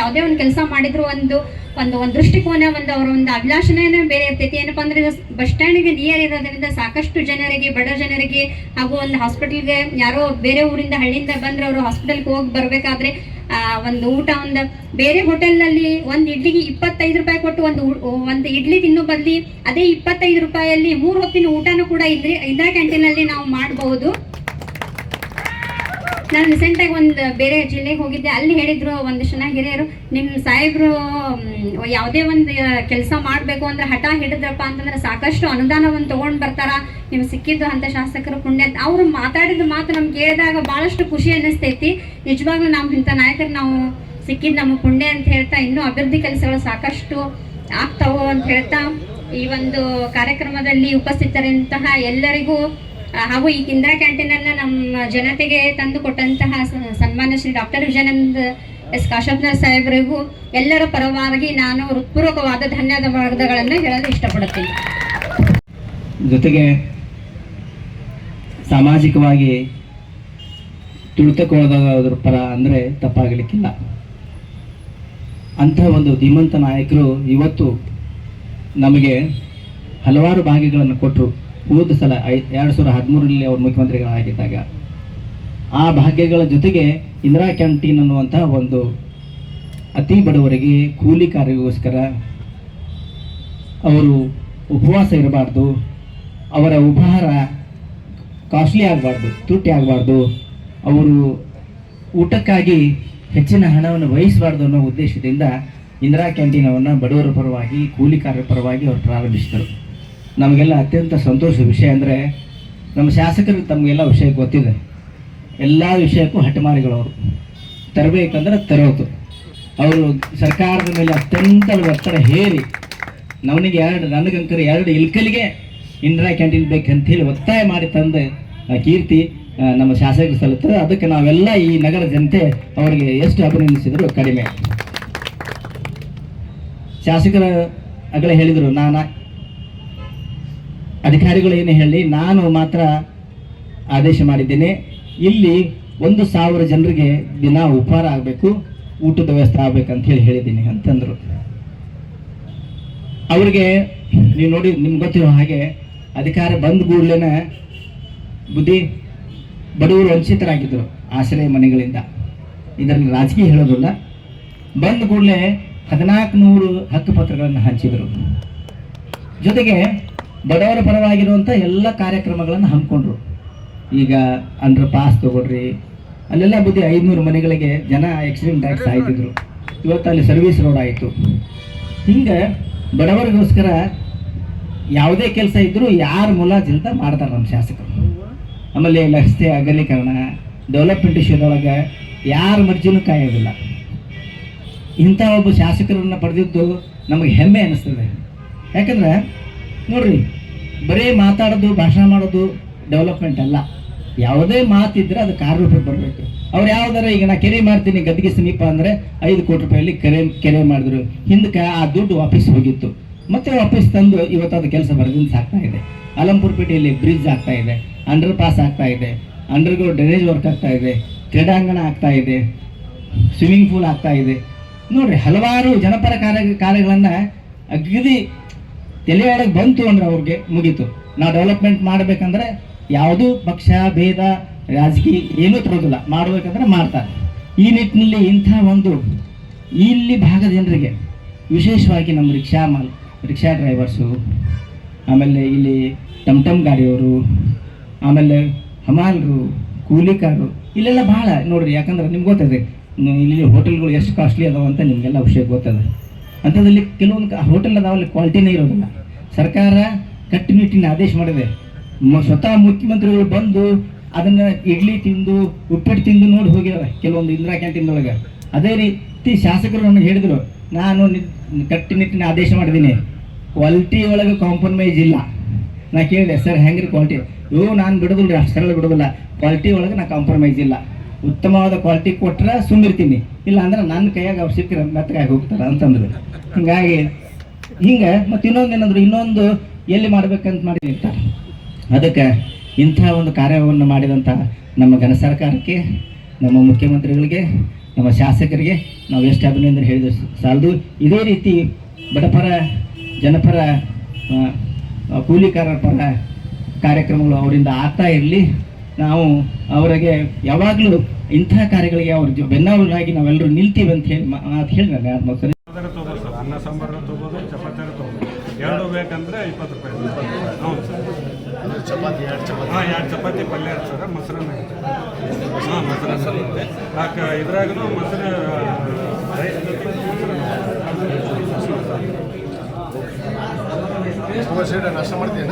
ಯಾವುದೇ ಒಂದು ಕೆಲಸ ಮಾಡಿದ್ರು ಒಂದು ಒಂದು ಒಂದು ದೃಷ್ಟಿಕೋನ, ಒಂದು ಅವರ ಒಂದು ಅಭಿಲಾಷಣೆ ಬೇರೆ ಇರ್ತೈತಿ. ಏನಪ್ಪಾ ಅಂದ್ರೆ ಬಸ್ ಸ್ಟ್ಯಾಂಡ್ಗೆ ನಿಯರ್ ಇರೋದ್ರಿಂದ ಸಾಕಷ್ಟು ಜನರಿಗೆ, ಬಡ ಜನರಿಗೆ ಹಾಗೂ ಒಂದು ಹಾಸ್ಪಿಟಲ್ಗೆ ಯಾರೋ ಬೇರೆ ಊರಿಂದ ಹಳ್ಳಿಯಿಂದ ಬಂದ್ರೆ ಅವರು ಹಾಸ್ಪಿಟಲ್ಗೆ ಹೋಗಿ ಬರಬೇಕಾದ್ರೆ ಒಂದು ಊಟ, ಒಂದು ಬೇರೆ ಹೋಟೆಲ್ನಲ್ಲಿ ಒಂದು ಇಡ್ಲಿಗೆ ಇಪ್ಪತ್ತೈದು ರೂಪಾಯಿ ಕೊಟ್ಟು ಒಂದು ಒಂದು ಇಡ್ಲಿ ತಿನ್ನೋ ಬದಲಿ ಅದೇ ಇಪ್ಪತ್ತೈದು ರೂಪಾಯಲ್ಲಿ ಮೂರು ಹೊತ್ತಿನ ಊಟನೂ ಕೂಡ ಇದ್ರೆ, ಇಂದಿರಾ ಕ್ಯಾಂಟೀನಲ್ಲಿ ನಾವು ಮಾಡಬಹುದು ನಾನು ರೀಸೆಂಟಾಗಿ ಒಂದು ಬೇರೆ ಜಿಲ್ಲೆಗೆ ಹೋಗಿದ್ದೆ. ಅಲ್ಲಿ ಹೇಳಿದ್ರು ಒಂದಿಷ್ಟು ಜನ ಹಿರಿಯರು ನಿಮ್ಮ ಸಾಹೇಬ್ರು ಯಾವುದೇ ಒಂದು ಕೆಲಸ ಮಾಡಬೇಕು ಅಂದ್ರೆ ಹಠ ಹಿಡಿದ್ರಪ್ಪ ಅಂತಂದ್ರೆ ಸಾಕಷ್ಟು ಅನುದಾನವನ್ನು ತಗೊಂಡ್ ಬರ್ತಾರ. ನಿಮ್ಗೆ ಸಿಕ್ಕಿದ್ದು ಅಂತ ಶಾಸಕರು ಪುಣ್ಯ. ಅವರು ಮಾತಾಡಿದ ಮಾತು ನಮ್ಗೆ ಕೇಳಿದಾಗ ಬಹಳಷ್ಟು ಖುಷಿ ಅನ್ನಿಸ್ತೈತಿ. ನಿಜವಾಗ್ಲೂ ನಾವು ಇಂಥ ನಾಯಕರು, ನಾವು ಸಿಕ್ಕಿದ್ದು ನಮ್ಮ ಪುಣ್ಯ ಅಂತ ಹೇಳ್ತಾ ಇನ್ನೂ ಅಭಿವೃದ್ಧಿ ಕೆಲಸಗಳು ಸಾಕಷ್ಟು ಆಗ್ತಾವೋ ಅಂತ ಹೇಳ್ತಾ ಈ ಒಂದು ಕಾರ್ಯಕ್ರಮದಲ್ಲಿ ಉಪಸ್ಥಿತರಂತಹ ಎಲ್ಲರಿಗೂ ಹಾಗೂ ಈ ಇಂದಿರಾ ಕ್ಯಾಂಟೀನ್ ಅನ್ನ ನಮ್ಮ ಜನತೆಗೆ ತಂದು ಕೊಟ್ಟಂತಹ ಸನ್ಮಾನ್ಯ ಶ್ರೀ ಡಾಕ್ಟರ್ ವಿಜಯಾನಂದ್ ಎಸ್ ಕಾಶಪ್ಪನರ್ ಸಾಹೇಬರಿಗೂ ಎಲ್ಲರ ಪರವಾಗಿ ನಾನು ಹೃತ್ಪೂರ್ವಕವಾದ ಧನ್ಯವಾದಗಳನ್ನು ಹೇಳಲು ಇಷ್ಟಪಡುತ್ತೇನೆ. ಜೊತೆಗೆ ಸಾಮಾಜಿಕವಾಗಿ ತುಳಿತಕ್ಕೊಳಗಾಗೋದ್ರ ಪರ ಅಂದರೆ ತಪ್ಪಾಗಲಿಕ್ಕಿಲ್ಲ. ಅಂತಹ ಒಂದು ಧೀಮಂತ ನಾಯಕರು ಇವತ್ತು ನಮಗೆ ಹಲವಾರು ಭಾಗ್ಯಗಳನ್ನು ಕೊಟ್ಟರು ಹೋದ ಸಲ ಎರಡು ಸಾವಿರದ ಹದಿಮೂರರಲ್ಲಿ ಅವರು ಮುಖ್ಯಮಂತ್ರಿಗಳಾಗಿದ್ದಾಗ ಆ ಭಾಗ್ಯಗಳ ಜೊತೆಗೆ ಇಂದಿರಾ ಕ್ಯಾಂಟೀನ್ ಅನ್ನುವಂತಹ ಒಂದು ಅತಿ ಬಡವರಿಗೆ ಕೂಲಿ ಕಾರ್ಯಗೋಸ್ಕರ ಅವರು ಉಪವಾಸ ಇರಬಾರ್ದು, ಅವರ ಉಪಹಾರ ಕಾಸ್ಟ್ಲಿ ಆಗಬಾರ್ದು, ತುಟ್ಟಿ ಆಗಬಾರ್ದು, ಅವರು ಊಟಕ್ಕಾಗಿ ಹೆಚ್ಚಿನ ಹಣವನ್ನು ವಹಿಸಬಾರ್ದು ಅನ್ನೋ ಉದ್ದೇಶದಿಂದ ಇಂದಿರಾ ಕ್ಯಾಂಟೀನವನ್ನು ಬಡವರ ಪರವಾಗಿ ಕೂಲಿಕಾರರ ಪರವಾಗಿ ಅವರು ಪ್ರಾರಂಭಿಸಿದರು. ನಮಗೆಲ್ಲ ಅತ್ಯಂತ ಸಂತೋಷದ ವಿಷಯ ಅಂದರೆ ನಮ್ಮ ಶಾಸಕರಿಗೆ ತಮಗೆಲ್ಲ ವಿಷಯ ಗೊತ್ತಿದೆ. ಎಲ್ಲ ವಿಷಯಕ್ಕೂ ಹಠಮಾರಿಗಳವರು. ತರಬೇಕಂದ್ರೆ ತರೋದು. ಅವರು ಸರ್ಕಾರದ ಮೇಲೆ ಅತ್ಯಂತ ಒತ್ತಡ ಹೇರಿ, ನವನಿಗೆ ಎರಡು ನನಗಂಕರ ಎರಡು ಇಲ್ಕಲಿಗೆ ಇಂದಿರಾ ಕ್ಯಾಂಟೀನ್ ಬೇಕಂತ ಹೇಳಿ ಒತ್ತಾಯ ಮಾಡಿ ತಂದ ಕೀರ್ತಿ ನಮ್ಮ ಶಾಸಕರು ಸಲ್ಲುತ್ತದೆ. ಅದಕ್ಕೆ ನಾವೆಲ್ಲ ಈ ನಗರ ಜನತೆ ಅವರಿಗೆ ಎಷ್ಟು ಅಭಿನಂದಿಸಿದ್ರು ಕಡಿಮೆ. ಶಾಸಕರ ಅಗಲೇ ಹೇಳಿದರು, ನಾನು ಅಧಿಕಾರಿಗಳು ಏನು ಹೇಳಿ, ನಾನು ಮಾತ್ರ ಆದೇಶ ಮಾಡಿದ್ದೇನೆ. ಇಲ್ಲಿ ಒಂದು ಸಾವಿರ ಜನರಿಗೆ ದಿನ ಉಪಹಾರ ಆಗಬೇಕು, ಊಟದ ವ್ಯವಸ್ಥೆ ಆಗ್ಬೇಕಂತ ಹೇಳಿ ಹೇಳಿದ್ದೀನಿ ಅಂತಂದರು. ಅವ್ರಿಗೆ ನೀವು ನೋಡಿ, ನಿಮ್ಗೆ ಗೊತ್ತಿರೋ ಹಾಗೆ ಅಧಿಕಾರ ಬಂದ ಕೂಡಲೇ ಬುದ್ಧಿ ಬಡವರು ವಂಚಿತರಾಗಿದ್ದರು ಆಶ್ರಯ ಮನೆಗಳಿಂದ. ಇದರಲ್ಲಿ ರಾಜಕೀಯ ಹೇಳೋದಿಲ್ಲ. ಬಂದ ಕೂಡಲೇ ಹದಿನಾಲ್ಕು ನೂರು ಹಕ್ಕುಪತ್ರಗಳನ್ನು ಹಂಚಿದರು. ಜೊತೆಗೆ ಬಡವರ ಪರವಾಗಿರುವಂಥ ಎಲ್ಲ ಕಾರ್ಯಕ್ರಮಗಳನ್ನು ಹಮ್ಮಿಕೊಂಡ್ರು. ಈಗ ಅಂಡರ್ ಪಾಸ್ ತಗೊಳ್ರಿ ಅಲ್ಲೆಲ್ಲ ಬುದ್ಧಿ ಐದುನೂರು ಮನೆಗಳಿಗೆ ಜನ ಆಕ್ಸಿಡೆಂಟ್ ಆಗಿ ಸಾಯ್ತಿದ್ರು. ಇವತ್ತು ಅಲ್ಲಿ ಸರ್ವಿಸ್ ರೋಡ್ ಆಯಿತು. ಹಿಂಗೆ ಬಡವರಿಗೋಸ್ಕರ ಯಾವುದೇ ಕೆಲಸ ಇದ್ದರೂ ಯಾರ ಮುಲಾಜಿಲ್ದ ಮಾಡ್ತಾರೆ ನಮ್ಮ ಶಾಸಕರು. ಆಮೇಲೆ ರಸ್ತೆ ಅಗಲೀಕರಣ ಡೆವಲಪ್ಮೆಂಟ್ ವಿಷಯದೊಳಗೆ ಯಾರ ಮರ್ಜಿನೂ ಕಾಯೋದಿಲ್ಲ. ಇಂಥ ಒಬ್ಬ ಶಾಸಕರನ್ನು ಪಡೆದಿದ್ದು ನಮಗೆ ಹೆಮ್ಮೆ ಅನ್ನಿಸ್ತದೆ ಯಾಕಂದ್ರೆ ನೋಡ್ರಿ, ಬರೀ ಮಾತಾಡೋದು, ಭಾಷಣ ಮಾಡೋದು ಡೆವಲಪ್ಮೆಂಟ್ ಅಲ್ಲ. ಯಾವುದೇ ಮಾತಿದ್ರೆ ಅದು ಕಾರ್ಯರೂಪಕ್ಕೆ ಬರಬೇಕು. ಅವ್ರು ಯಾವ್ದಾರ, ಈಗ ನಾ ಕೆರೆ ಮಾಡ್ತೀನಿ ಗದ್ದಿಗೆ ಸಮೀಪ ಅಂದರೆ ಐದು ಕೋಟಿ ರೂಪಾಯಲ್ಲಿ ಕೆರೆ ಕೆರೆ ಮಾಡಿದ್ರು. ಹಿಂದಕ್ಕೆ ಆ ದುಡ್ಡು ವಾಪಸ್ ಹೋಗಿತ್ತು. ಮತ್ತೆ ವಾಪಸ್ ತಂದು ಇವತ್ತು ಅದು ಕೆಲಸ ಬರದಿಂದ ಸಾಕ್ತಾ ಇದೆ. ಪೇಟೆಯಲ್ಲಿ ಬ್ರಿಡ್ಜ್ ಆಗ್ತಾ ಇದೆ ಅಂಡರ್ ಪಾಸ್ ಆಗ್ತಾ ಇದೆ ಅಂಡರ್ಗ್ರೌಂಡ್ ಡ್ರೈನೇಜ್ ವರ್ಕ್ ಆಗ್ತಾ ಇದೆ, ಕ್ರೀಡಾಂಗಣ ಆಗ್ತಾ ಇದೆ ಸ್ವಿಮ್ಮಿಂಗ್ ಪೂಲ್ ಆಗ್ತಾ ಇದೆ. ನೋಡ್ರಿ, ಹಲವಾರು ಜನಪರ ಕಾರ್ಯ, ಕಾರ್ಯಗಳನ್ನು ಅಗದಿ ತಲೆಯೊಳಗೆ ಬಂತು ಅಂದ್ರೆ ಅವ್ರಿಗೆ ಮುಗೀತು. ನಾವು ಡೆವಲಪ್ಮೆಂಟ್ ಮಾಡಬೇಕಂದ್ರೆ ಯಾವುದೂ ಪಕ್ಷ, ಭೇದ, ರಾಜಕೀಯ ಏನೂ ತರೋದಿಲ್ಲ. ಮಾಡಬೇಕಂದ್ರೆ ಮಾಡ್ತಾರೆ. ಈ ನಿಟ್ಟಿನಲ್ಲಿ ಇಂಥ ಒಂದು ಇಲ್ಲಿ ಭಾಗದ ಜನರಿಗೆ ವಿಶೇಷವಾಗಿ ನಮ್ಮ ರಿಕ್ಷಾ ಮಾಲ್, ರಿಕ್ಷಾ ಡ್ರೈವರ್ಸು, ಆಮೇಲೆ ಇಲ್ಲಿ ಟಮ್ಟಮ್ ಟಮ್ ಗಾಡಿಯವರು, ಆಮೇಲೆ ಹಮಾಲರು, ಕೂಲಿಕಾರರು, ಇಲ್ಲೆಲ್ಲ ಭಾಳ ನೋಡ್ರಿ, ಯಾಕಂದ್ರೆ ನಿಮ್ಗೆ ಗೊತ್ತದೆ ಇಲ್ಲಿ ಹೋಟೆಲ್ಗಳು ಎಷ್ಟು ಕಾಸ್ಟ್ಲಿ ಅದಾವ ಅಂತ ನಿಮಗೆಲ್ಲ ವಿಷಯ ಗೊತ್ತದ. ಅಂಥದ್ರಲ್ಲಿ ಕೆಲವೊಂದು ಹೋಟೆಲ್ ಅದಾವಲ್ಲಿ ಕ್ವಾಲಿಟಿನೇ ಇರೋದಿಲ್ಲ. ಸರ್ಕಾರ ಕಟ್ಟುನಿಟ್ಟಿನ ಆದೇಶ ಮಾಡಿದೆ. ಸ್ವತಃ ಮುಖ್ಯಮಂತ್ರಿಗಳು ಬಂದು ಅದನ್ನು ಇಡ್ಲಿ ತಿಂದು, ಉಪ್ಪಿಟ್ಟು ತಿಂದು ನೋಡಿ ಹೋಗ್ಯಾರ ಕೆಲವೊಂದು ಇಂದಿರಾ ಕ್ಯಾಂಟೀನ್ ಒಳಗೆ ಅದೇ ರೀತಿ ಶಾಸಕರು ನನಗೆ ಹೇಳಿದರು, ನಾನು ಕಟ್ಟುನಿಟ್ಟಿನ ಆದೇಶ ಮಾಡಿದ್ದೀನಿ. ಕ್ವಾಲಿಟಿ ಒಳಗೆ ಕಾಂಪ್ರಮೈಸ್ ಇಲ್ಲ. ನಾ ಕೇಳಿದೆ, ಸರ್ ಹೆಂಗ್ರಿ ಕ್ವಾಲಿಟಿ ಇವು ನಾನು ಬಿಡೋದಿಲ್ಲ ರೀ ಅಷ್ಟು ಸರಳ ಬಿಡೋದಿಲ್ಲ. ಕ್ವಾಲಿಟಿ ಒಳಗೆ ನಾ ಕಾಂಪ್ರಮೈಸ್ ಇಲ್ಲ. ಉತ್ತಮವಾದ ಕ್ವಾಲಿಟಿ ಕೊಟ್ಟರೆ ಸುಮ್ಮಿರ್ತೀನಿ ಇಲ್ಲ ಅಂದ್ರೆ ನನ್ನ ಕೈಯಾಗ ಅವ್ರು ಸಿಕ್ಕರೆ ಮೆತ್ತಗಾಗಿ ಹೋಗ್ತಾರೆ ಅಂತಂದ್ರು. ಹಿಂಗಾಗಿ ಹಿಂಗೆ ಮತ್ತು ಇನ್ನೊಂದು ಏನಂದ್ರು ಇನ್ನೊಂದು ಎಲ್ಲಿ ಮಾಡ್ಬೇಕಂತ ಮಾಡಿರ್ತಾರೆ ಅದಕ್ಕೆ ಇಂಥ ಒಂದು ಕಾರ್ಯವನ್ನು ಮಾಡಿದಂಥ ನಮ್ಮ ಘನ ಸರ್ಕಾರಕ್ಕೆ, ನಮ್ಮ ಮುಖ್ಯಮಂತ್ರಿಗಳಿಗೆ, ನಮ್ಮ ಶಾಸಕರಿಗೆ ನಾವು ಎಷ್ಟು ಅಭಿನಂದನೆ ಹೇಳಿದ್ರು ಸಾಲದು. ಇದೇ ರೀತಿ ಬಡಪರ, ಜನಪರ ಕೂಲಿಕಾರರ ಪರ ಕಾರ್ಯಕ್ರಮಗಳು ಅವರಿಂದ ಆಗ್ತಾ ಇರಲಿ. ನಾವು ಅವರಿಗೆ ಯಾವಾಗಲೂ ಇಂತಹ ಕಾರ್ಯಗಳಿಗೆ ಅವ್ರ ಬೆನ್ನವರಾಗಿ ನಾವೆಲ್ಲರೂ ನಿಲ್ತೀವಿ ಅಂತ ಹೇಳಿ ಮಾ- ಮಾತು ಹೇಳಿ ನಾನು ಯಾರು ಸರಿ ಅದರ ತೊಗೋಬೋದು ಸರ್ ಅನ್ನ ಸಾಂಬಾರು ತೊಗೋಬೋದು ಚಪಾತಿ ತೊಗೋಬೋದು. ಎರಡು ಬೇಕಂದ್ರೆ ಇಪ್ಪತ್ತು ರೂಪಾಯಿ. ಹೌದು ಸರ್. ಚಪಾತಿ ಎರಡು ಚಪಾತಿ. ಹಾಂ ಎರಡು ಚಪಾತಿ ಪಲ್ಯ ಸರ್. ಮೊಸರನ್ನ ಇರುತ್ತೆ. ಹಾಂ ಮೊಸರನ್ನ ಸರ್ ಯಾಕೆ ಇದ್ರಾಗೂ ಮೊಸರು ರೈಸ್ ಮೊಸರು ನಷ್ಟ ಮಾಡ್ತೀನಿ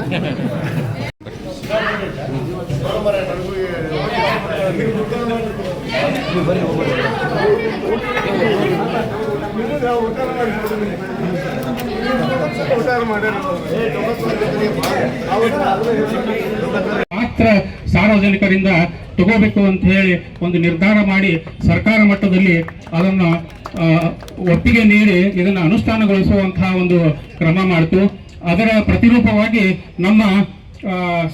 ಮಾತ್ರ ಸಾರ್ವಜನಿಕರಿಂದ ತಗೋಬೇಕು ಅಂತ ಹೇಳಿ ಒಂದು ನಿರ್ಧಾರ ಮಾಡಿ ಸರ್ಕಾರ ಮಟ್ಟದಲ್ಲಿ ಅದನ್ನು ಒಪ್ಪಿಗೆ ನೀಡಿ ಇದನ್ನು ಅನುಷ್ಠಾನಗೊಳಿಸುವಂತಹ ಒಂದು ಕ್ರಮ ಮಾಡಿತು. ಅದರ ಪ್ರತಿರೂಪವಾಗಿ ನಮ್ಮ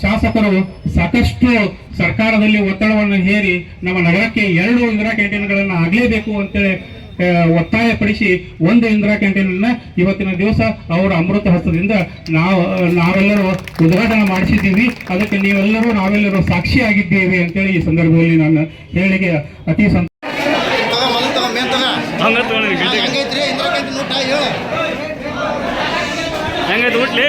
ಶಾಸಕರು ಸಾಕಷ್ಟು ಸರ್ಕಾರದಲ್ಲಿ ಒತ್ತಡವನ್ನು ಹೇರಿ ನಮ್ಮ ನಗರಕ್ಕೆ ಎರಡು ಇಂದಿರಾ ಕ್ಯಾಂಟೀನ್ಗಳನ್ನು ಆಗಲೇಬೇಕು ಅಂತೇಳಿ ಒತ್ತಾಯ ಒತ್ತಾಯಪಡಿಸಿ ಒಂದು ಇಂದಿರಾ ಕ್ಯಾಂಟೀನನ್ನ ಇವತ್ತಿನ ದಿವಸ ಅವರ ಅಮೃತ ಹಸ್ತದಿಂದ ನಾವು ನಾವೆಲ್ಲರೂ ಉದ್ಘಾಟನೆ ಮಾಡಿಸಿದ್ದೀವಿ. ಅದಕ್ಕೆ ನೀವೆಲ್ಲರೂ ನಾವೆಲ್ಲರೂ ಸಾಕ್ಷಿಯಾಗಿದ್ದೇವೆ ಅಂತೇಳಿ ಈ ಸಂದರ್ಭದಲ್ಲಿ ನನ್ನ ಹೇಳಿಕೆ ಅತಿ ಸಂತ ತಗೋ ಮೊದಲು ತಗೋ ಮೇನ್ ತಗೋ ಹೆಂಗೈತ್ರಿ ಇಂದಿರಾ ಕ್ಯಾಂಟೀನ್ ಊಟ ಹೇಳು. ಹೆಂಗೈತೆ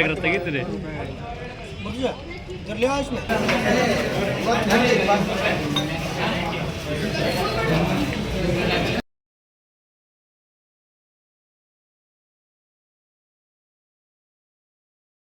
ಟಗರ್ ತೆಗಿತೀರಿ?